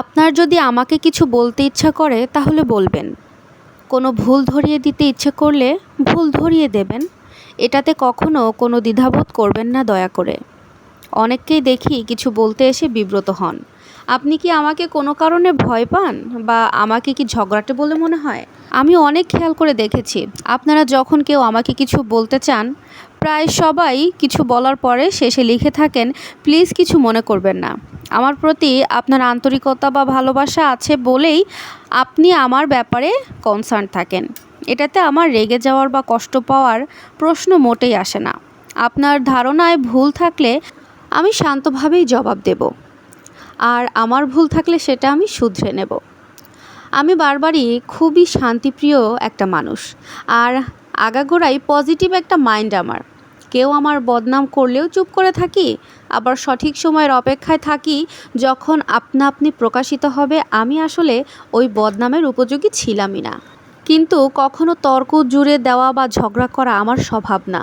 আপনার যদি আমাকে কিছু বলতে ইচ্ছা করে, তাহলে বলবেন। কোনো ভুল ধরিয়ে দিতে ইচ্ছে করলে ভুল ধরিয়ে দেবেন। এটাতে কখনো কোনো দ্বিধাবোধ করবেন না দয়া করে। অনেককেই দেখি কিছু বলতে এসে বিব্রত হন। আপনি কি আমাকে কোনো কারণে ভয় পান? বা আমাকে কি ঝগড়াটে বলে মনে হয়? আমি অনেক খেয়াল করে দেখেছি। আপনারা যখন কেউ আমাকে কিছু বলতে চান, প্রায় সবাই কিছু বলার পরে শেষে লিখে থাকেন, প্লিজ কিছু মনে করবেন না। আমার প্রতি আপনার আন্তরিকতা বা ভালোবাসা আছে বলেই আপনি আমার ব্যাপারে কনসার্ন থাকেন। এটাতে আমার রেগে যাওয়ার বা কষ্ট পাওয়ার প্রশ্ন মোটেই আসে না। আপনার ধারণায় ভুল থাকলে আমি শান্তভাবেই জবাব দেব। আর আমার ভুল থাকলে সেটা আমি শুধরে নেব। আমি বারবারই খুবই শান্তিপ্রিয় একটা মানুষ। আর আগাগোড়াই পজিটিভ একটা মাইন্ড আমার। কেউ আমার বদনাম করলেও চুপ করে থাকি। আবার সঠিক সময়ের অপেক্ষায় থাকি যখন আপনা আপনি প্রকাশিত হবে, আমি আসলে ওই বদনামের উপযোগী ছিলামই না। কিন্তু কখনো তর্ক, জুড়ে দেওয়া বা ঝগড়া করা আমার স্বভাব না।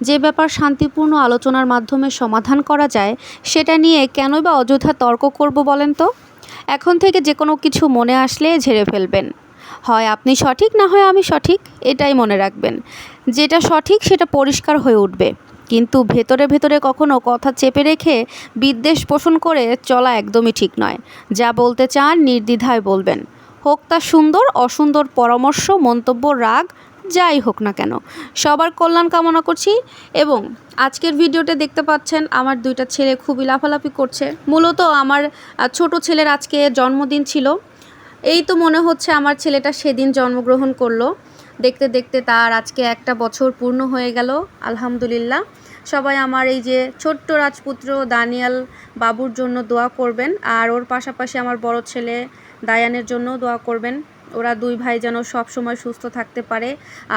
যে ব্যাপার শান্তিপূর্ণ আলোচনার মাধ্যমে সমাধান করা যায়, সেটা নিয়ে কেনই বা অযথা তর্ক করব বলেন তো? এখন থেকে যে কোনো কিছু মনে আসলে ঝেড়ে ফেলবেন। হয় আপনি সঠিক, না হয় আমি সঠিক, এটাই মনে রাখবেন। যেটা সঠিক, সেটা পরিষ্কার হয়ে উঠবে। কিন্তু ভেতরে ভেতরে কখনো কথা চেপে রেখে বিদ্বেষ পোষণ করে চলা একদমই ঠিক নয়। যা বলতে চান নির্দ্বিধায় বলবেন। হোক তা সুন্দর, অসুন্দর পরামর্শ, মন্তব্য, রাগ, যাই হোক না কেন। সবার কল্যাণ কামনা করছি এবং আজকের ভিডিওতে দেখতে পাচ্ছেন আমার দুইটা ছেলে খুবই লাফালাফি করছে। মূলত আমার ছোট ছেলের আজকে জন্মদিন ছিল। এই তো মনে হচ্ছে আমার ছেলেটা সেদিন জন্মগ্রহণ করল। দেখতে দেখতে তার আজকে একটা বছর পূর্ণ হয়ে গেল, আলহামদুলিল্লাহ। সবাই আমার এই যে ছোট্ট রাজপুত্র দানিয়াল বাবুর জন্য দোয়া করবেন, আর ওর পাশাপাশি আমার বড় ছেলে দায়ানের জন্য দোয়া করবেন। ওরা দুই ভাই যেন সব সময় সুস্থ থাকতে পারে,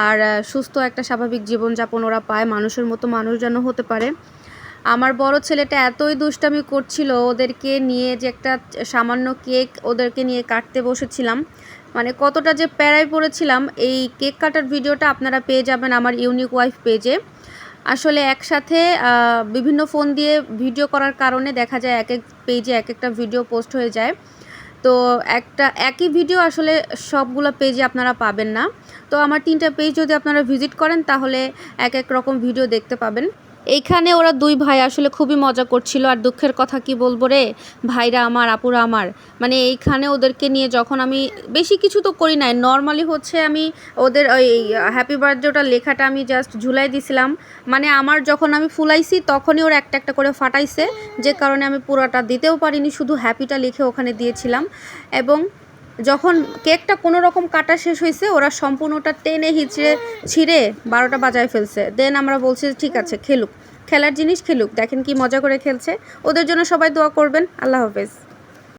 আর সুস্থ একটা স্বাভাবিক জীবনযাপন ওরা পায়, মানুষের মতো মানুষ যেন হতে পারে। আমার বড় ছেলেটা এতই দুষ্টামি করছিল ওদেরকে নিয়ে যে একটা সামান্য কেক ওদেরকে নিয়ে কাটতে বসেছিলাম। মানে কতটা যে প্যারায় পড়েছিলাম, এই কেক কাটার ভিডিওটা আপনারা পেয়ে যাবেন আমার ইউনিক ওয়াইফ পেজে। আসলে একসাথে বিভিন্ন ফোন দিয়ে ভিডিও করার কারণে দেখা যায় এক এক পেজে এক একটা ভিডিও পোস্ট হয়ে যায়। তো একটা, একই ভিডিও আসলে সবগুলো পেজে আপনারা পাবেন না। তো আমার তিনটা পেজ যদি আপনারা ভিজিট করেন তাহলে এক এক রকম ভিডিও দেখতে পাবেন। এইখানে ওরা দুই ভাই আসলে খুবই মজা করছিল, আর দুঃখের কথা কি বলব রে? ভাইরা আমার, আপুরা আমার। মানে এইখানে ওদেরকে নিয়ে যখন আমি বেশি কিছু তো করি নাই নর্মালি হচ্ছে আমি ওদের ওই হ্যাপি বার্থডেটা লেখাটা আমি জাস্ট ঝুলাই দিছিলাম। মানে আমার যখন আমি ফুলাইছি তখনই ওরা একটা একটা করে ফাটাইছে, যে কারণে আমি পুরোটা দিতেও পারিনি, শুধু হ্যাপিটা লিখে ওখানে দিয়েছিলাম। এবং যখন কেকটা কোনো রকম কাটা শেষ হয়েছে ওরা সম্পূর্ণটা টেনে হিচড়ে ছিঁড়ে বারোটা বাজায় ফেলছে। দেন আমরা বলছি, ঠিক আছে, খেলুক। খেলার জিনিস খেলুক। দেখেন কি মজা করে খেলছে। ওদের জন্য সবাই দোয়া করবেন। আল্লাহ হাফেজ।